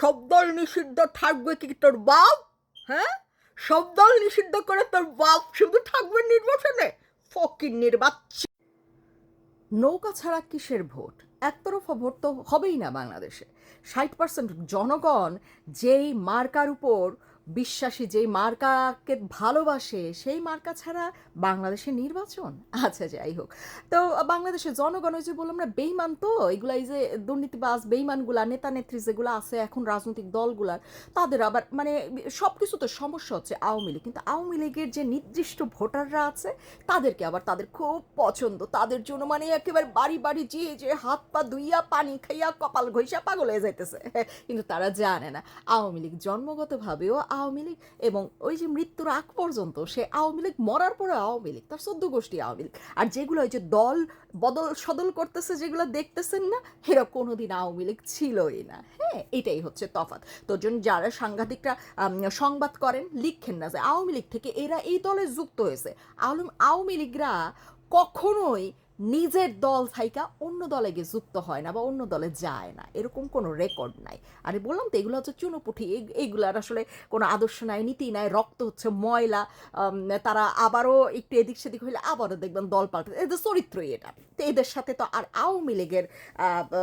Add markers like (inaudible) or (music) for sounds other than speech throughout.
সব দল নিষিদ্ধ থাকবে কি তোর বাপ? হ্যাঁ? শব্দল নিষিদ্ধ করে তোর বাপ শুধু থাকবে নির্বাচনে? ফকির নির্বাচন নৌকা ছাড়া কিসের ভোট? একতরফা ভোট তো হবেই না বাংলাদেশে। ষাট পার্সেন্ট জনগণ যেই মার্কার উপর বিশ্বাসী যেই মার্কাকে ভালোবাসে, সেই মার্কা ছাড়া বাংলাদেশে নির্বাচন? আচ্ছা যাই হোক। তো বাংলাদেশের জনগণ, ওই যে বললাম না, বেইমান তো? এগুলা এই যে দুর্নীতিবাজ, বেইমানগুলা নেতা নেত্রী যেগুলো আছে এখন রাজনৈতিক দলগুলার, তাদের আবার মানে সব কিছু তো সমস্যা হচ্ছে আওয়ামী লীগ। কিন্তু আওয়ামী লীগের যে নির্দিষ্ট ভোটাররা আছে, তাদেরকে আবার তাদের খুব পছন্দ। তাদের জন্য মানে একেবারে বাড়ি বাড়ি যে যে হাত পা ধুইয়া, পানি খাইয়া, কপাল ঘইসা পাগল হয়ে যাইতেছে। কিন্তু তারা জানে না। আওয়ামী লীগ জন্মগতভাবেও আওয়ামী লীগ এবং ওই যে মৃত্যুর আগ পর্যন্ত সে আওয়ামী লীগ মরার পরে আওয়ামী লীগ, তার চোদ্দ গোষ্ঠী আওয়ামী লীগ। আর যেগুলো ওই যে দল বদল সদল করতেছে, যেগুলো দেখতেছেন না এরা কোনোদিন আওয়ামী লীগ ছিলই না। হ্যাঁ এটাই হচ্ছে তফাত তোর জন্য যারা সাংঘাতিকরা সংবাদ করেন, লিখেন না যে আওয়ামী লীগ থেকে এরা এই দলে যুক্ত হয়েছে। আওয়ামী লীগরা কখনোই নিজের দল থাইকা অন্য দলে গিয়ে যুক্ত হয় না বা অন্য দলে যায় না। এরকম কোনো রেকর্ড নাই। আরে বললাম তো, এগুলো হচ্ছে চুনোপুঠি। এই- এইগুলার আসলে কোনো আদর্শ নাই, নীতি নাই, রক্ত হচ্ছে ময়লা তারা আবারও একটু এদিক সেদিক হইলে আবারও দেখবেন দল পাল্টে এদের চরিত্রই এটা। তো এদের সাথে তো আর আওয়ামী লীগের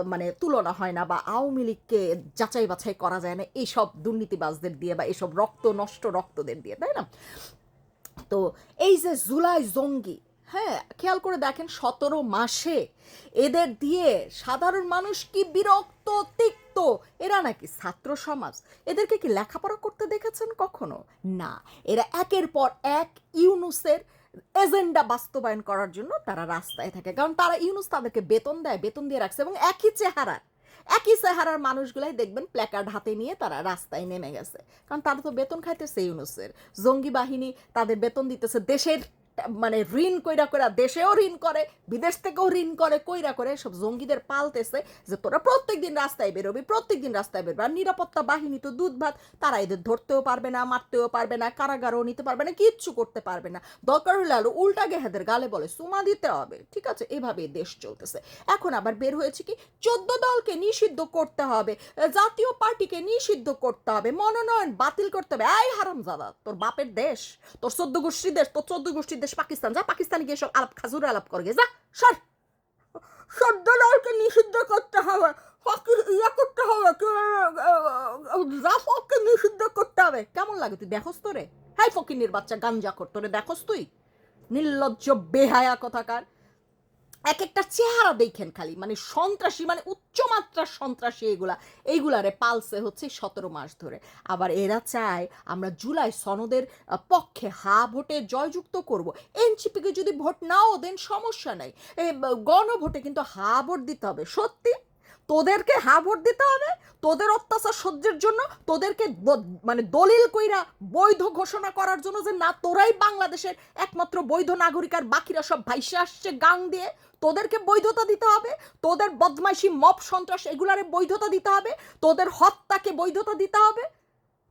মানে তুলনা হয় না বা আওয়ামী লীগকে যাচাই বাছাই করা যায় না এইসব দুর্নীতিবাজদের দিয়ে বা এইসব রক্ত নষ্ট রক্তদের দিয়ে, তাই না? তো এই যে জুলাই জঙ্গি হ্যাঁ খেয়াল করে দেখেন সতেরো মাসে এদের দিয়ে সাধারণ মানুষ কি বিরক্ত, তিক্ত? এরা নাকি ছাত্র সমাজ। এদেরকে কি লেখাপড়া করতে দেখেছেন কখনো? না। এরা একের পর এক ইউনুসের এজেন্ডা বাস্তবায়ন করার জন্য তারা রাস্তায় থাকে। কারণ তারা ইউনুস তাদেরকে বেতন দেয়, বেতন দিয়ে রাখছে এবং একই চেহারা একই চেহারার মানুষগুলাই দেখবেন প্ল্যাকার্ড হাতে নিয়ে তারা রাস্তায় নেমে গেছে। কারণ তারা তো বেতন খাইতেছে ইউনুসের। জঙ্গি বাহিনী তাদের বেতন দিতেছে দেশের মানে ঋণ কইরা কইরা দেশেও ঋণ করে, বিদেশ থেকেও ঋণ করে, কইরা করে সব জঙ্গিদের পালতেছে যে তোরা প্রত্যেক দিন রাস্তায় বেরোবি প্রত্যেক দিন রাস্তায় বেরোবি। আর নিরাপত্তা বাহিনী তো দুধ ভাত, তারা এদের ধরতেও পারবে না, মারতেও পারবে না, কারাগারও নিতে পারবে না, কিচ্ছু করতে পারবে না। দরকার হলে আরও উল্টা গেহাদের গালে বলে, সুমা দিতে হবে। ঠিক আছে? এভাবে দেশ চলতেছে। এখন আবার বের হয়েছে কি? চোদ্দ দলকে নিষিদ্ধ করতে হবে, জাতীয় পার্টিকে নিষিদ্ধ করতে হবে, মনোনয়ন বাতিল করতে হবে। এই হারাম দাদা তোর বাপের দেশ, তোর চোদ্দ গোষ্ঠী দেশ, তোর চোদ্দ গোষ্ঠীর দেশ পাকিস্তান। যা পাকিস্তানে গিয়ে সব আলাপ খাজুর আলাপ করে গে যা সর। নিষিদ্ধ করতে হবে। ফকির ইয়ে করতে হবে। জাফরকে নিষিদ্ধ করতে হবে। কেমন লাগে? তুই দেখোস তোরে হ্যাঁ ফকিনের বাচ্চা গাঞ্জা করতো রে দেখোস তুই। নির্লজ্জ বেহায়া কথাকার। এক একটা চেহারা দেখেন খালি মানে সন্ত্রাসী মানে উচ্চমাত্রার সন্ত্রাসী এগুলা। এইগুলারে পালসে হচ্ছে সতেরো মাস ধরে। আবার এরা চায় আমরা জুলাই সনদের পক্ষে হা ভোটে জয়যুক্ত করব। এনসিপিকে যদি ভোট নাও দেন সমস্যা নাই। গণভোটে কিন্তু হা ভোট দিতে হবে। সত্যি? তোদেরকে হা ভোট দিতে হবে, তোদের অত্যাচার সহ্যের জন্য, তোদেরকে মানে দলিল কইরা বৈধ ঘোষণা করার জন্য যে না, তোরাই বাংলাদেশের একমাত্র বৈধ নাগরিক আর বাকিরা সব ভাইসে আসছে গাং দিয়ে, তোদেরকে বৈধতা দিতে হবে, তোদের বদমাইশি মপ সন্ত্রাস এগুলারে বৈধতা দিতে হবে, তোদের হত্যাকে বৈধতা দিতে হবে,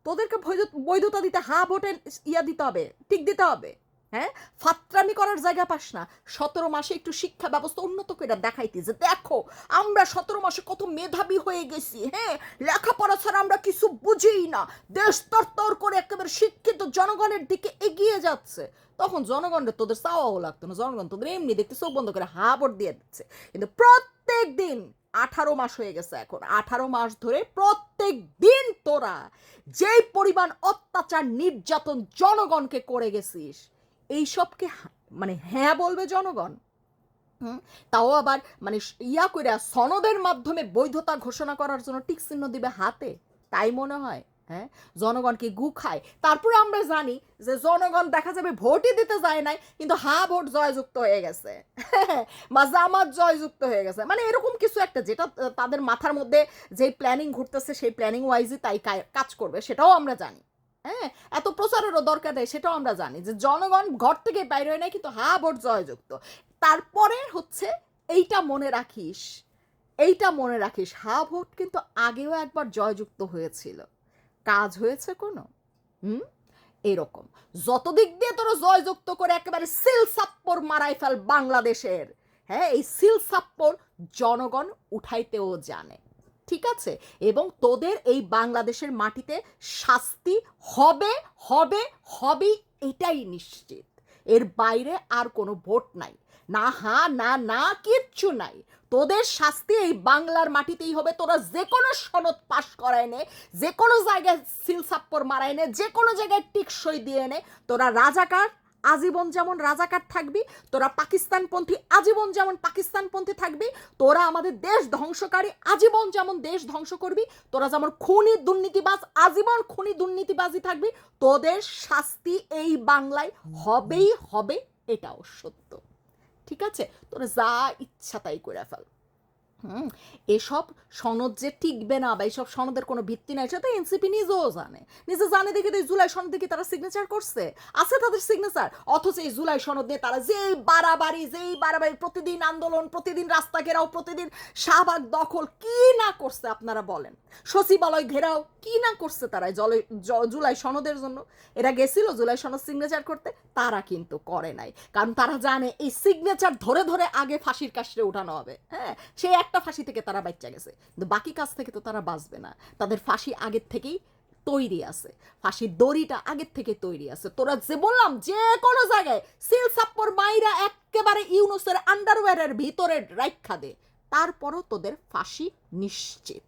তোদেরকে বৈধ- বৈধতা দিতে হা ভোটের ইয়া দিতে হবে, ঠিক দিতে হবে। হ্যাঁ? ফাত্রামি করার জায়গা পাস না। সতেরো মাসে একটু শিক্ষা ব্যবস্থা উন্নত করে দেখাইতে যে দেখো, আমরা সতেরো মাসে কত মেধাবী হয়ে গেছি হ্যাঁ? লেখাপড়া ছাড়া আমরা কিছু বুঝিই না। দেশ তর করে একেবারে শিক্ষিত জনগণের দিকে এগিয়ে যাচ্ছে। তখন জনগণের তোদের চাওয়াও লাগতো না। জনগণ তোদের এমনি দেখতে চোখ বন্ধ করে হা ভোট দিয়ে দিচ্ছে। কিন্তু প্রত্যেক দিন আঠারো মাস হয়ে গেছে এখন। আঠারো মাস ধরে প্রত্যেক দিন তোরা যেই পরিমাণ অত্যাচার, নির্যাতন জনগণকে করে গেছিস এইসবকে মানে হ্যাঁ বলবে জনগণ। তাও আবার মানে ইয়া কইরা সনদের মাধ্যমে বৈধতা ঘোষণা করার জন্য টিক চিহ্ন দিবে হাতে। তাই মনে হয় হ্যাঁ? জনগণকে গু খায়। তারপরে আমরা জানি যে জনগণ দেখা যাবে ভোটই দিতে যায় নাই, কিন্তু হা ভোট জয়যুক্ত হয়ে গেছে। (laughs) বা জামাত জয়যুক্ত হয়ে গেছে। মানে এরকম কিছু একটা যেটা তাদের মাথার মধ্যে যে প্ল্যানিং ঘুরতেছে, সেই প্ল্যানিং ওয়াইজই তাই কাজ করবে, সেটাও আমরা জানি। হ্যাঁ এত প্রচারেরও দরকার নেই, সেটাও আমরা জানি যে জনগণ ঘর থেকে বাইরে হয় না কিন্তু হা, ভোট জয়যুক্ত। তারপরে হচ্ছে এইটা মনে রাখিস, এইটা মনে রাখিস, হা, ভোট কিন্তু আগেও একবার জয়যুক্ত হয়েছিল। কাজ হয়েছে কোনো? হুম? এরকম। যত দিক দিয়ে তোর জয়যুক্ত করে একেবারে সিল সাপ্পর মারাই ফেল বাংলাদেশের হ্যাঁ এই সিল সাপ্পর জনগণ উঠাইতেও জানে। ঠিক আছে? এবং তোদের এই বাংলাদেশের মাটিতে শাস্তি হবে হবে হবে এটাই নিশ্চিত। এর বাইরে আর কোনো ভোট নাই। না হা, না না, কিচ্ছু নাই। তোদের শাস্তি এই বাংলার মাটিতেই হবে। তোরা যে কোনো সনদ পাশ করায় নে যে কোনো জায়গায় সিল সাপ্পর মারায় নে যে কোনো জায়গায় টিকসই দিয়ে নে। তোরা রাজাকার আজীবন যেমন রাজাকার থাকবি, তোরা পাকিস্তানপন্থী আজীবন যেমন পাকিস্তানপন্থী থাকবি, তোরা আমাদের দেশ ধ্বংসকারী আজীবন যেমন দেশ ধ্বংস করবি, তোরা যেমন খুনি দুর্নীতিবাজ আজীবন খুনি দুর্নীতিবাজই থাকবি, তোদের শাস্তি এই বাংলায় হবেই হবে, এটাও সত্য। ঠিক আছে? তোরা যা ইচ্ছা তাই করে ফেল। হুম, এসব সনদ যে টিকবে না বা এইসব সনদের কোনো ভিত্তি নাই, সেটা এনসিপি নিজেও জানে। নিজে জানে দেখে তো এই জুলাই সনদ দেখে তারা সিগনেচার করছে। আছে তাদের সিগনেচার অথচ এই জুলাই সনদ নিয়ে তারা যেই বাড়াবাড়ি যেই বাড়াবাড়ি, প্রতিদিন আন্দোলন, প্রতিদিন রাস্তা ঘেরাও, প্রতিদিন শাহবাগ দখল, কি না করছে আপনারা বলেন? সচিবালয় ঘেরাও, কি না করছে তারা জলে জুলাই সনদের জন্য? এরা গেছিল জুলাই সনদ সিগনেচার করতে, তারা কিন্তু করে নাই। কারণ তারা জানে এই সিগনেচার ধরে ধরে আগে ফাঁসির কাশরে উঠানো হবে। হ্যাঁ সেই একটা ফাঁসি থেকে তারা বাচ্চা গেছে। কিন্তু বাকি কাজ থেকে তো তারা বাঁচবে না। তাদের ফাঁসি আগের থেকেই তৈরি আছে। ফাঁসির দড়িটা আগের থেকে তৈরি আছে। তোরা যে বললাম, যে কোনো জায়গায় সিল সাপ্পর মাইরা একেবারে ইউনুসের আন্ডারওয়্যারের ভিতরে রাইখা দে। তারপরও তোদের ফাঁসি নিশ্চিত।